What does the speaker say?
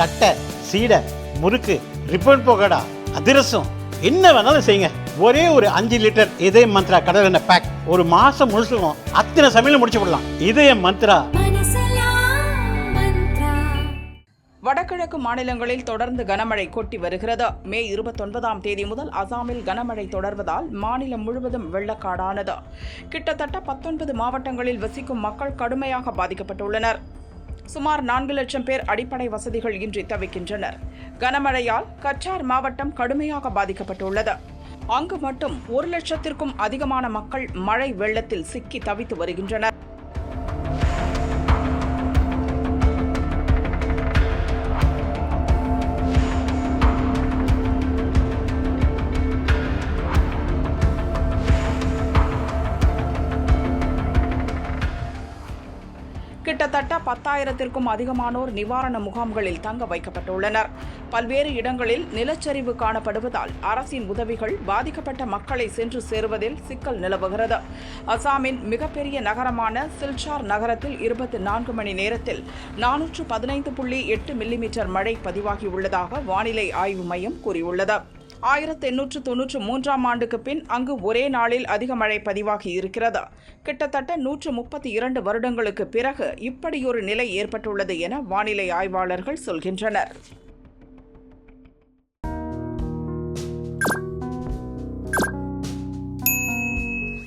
தட்டை சீடை முறுக்கு ரிப்பன் போகடா அதிரசம் என்ன வேணாலும் செய்யுங்க. ஒரே ஒரு அஞ்சு லிட்டர் இதய மந்த்ரா கடல் எண்ணெய் பேக் ஒரு மாசம் முழுசுக்கும் அத்தனை சமையல் முடிச்சு விடலாம். இதய மந்த்ரா. வடகிழக்கு மாநிலங்களில் தொடர்ந்து கனமழை கொட்டி வருகிறது. மே இருபத்தொன்பதாம் தேதி முதல் அசாமில் கனமழை தொடர்வதால் மாநிலம் முழுவதும் வெள்ளக்காடானது. கிட்டத்தட்ட பத்தொன்பது மாவட்டங்களில் வசிக்கும் மக்கள் கடுமையாக பாதிக்கப்பட்டுள்ளனர். சுமார் நான்கு லட்சம் பேர் அடிப்படை வசதிகள் இன்றி தவிக்கின்றனர். கனமழையால் கச்சார் மாவட்டம் கடுமையாக பாதிக்கப்பட்டுள்ளது. அங்கு மட்டும் ஒரு லட்சத்திற்கும் அதிகமான மக்கள் மழை வெள்ளத்தில் சிக்கி தவித்து வருகின்றனர். கிட்டத்தட்ட பத்தாயிரத்திற்கும் அதிகமானோர் நிவாரண முகாம்களில் தங்க வைக்கப்பட்டுள்ளனர். பல்வேறு இடங்களில் நிலச்சரிவு காணப்படுவதால் அரசின் உதவிகள் பாதிக்கப்பட்ட மக்களை சென்று சேருவதில் சிக்கல் நிலவுகிறது. அசாமின் மிகப்பெரிய நகரமான சில்சார் நகரத்தில் இருபத்தி நான்கு மணி நேரத்தில் நானூற்று பதினைந்து புள்ளி எட்டு மில்லிமீட்டர் மழை பதிவாகியுள்ளதாக வானிலை ஆய்வு மையம் கூறியுள்ளது. ஆயிரத்தி எண்ணூற்று தொன்னூற்று மூன்றாம் ஆண்டுக்கு பின் அங்கு ஒரே நாளில் அதிக மழை பதிவாகி இருக்கிறது. கிட்டத்தட்ட நூற்று முப்பத்தி இரண்டு வருடங்களுக்கு பிறகு இப்படியொரு நிலை ஏற்பட்டுள்ளது என வானிலை ஆய்வாளர்கள் சொல்கின்றனர்.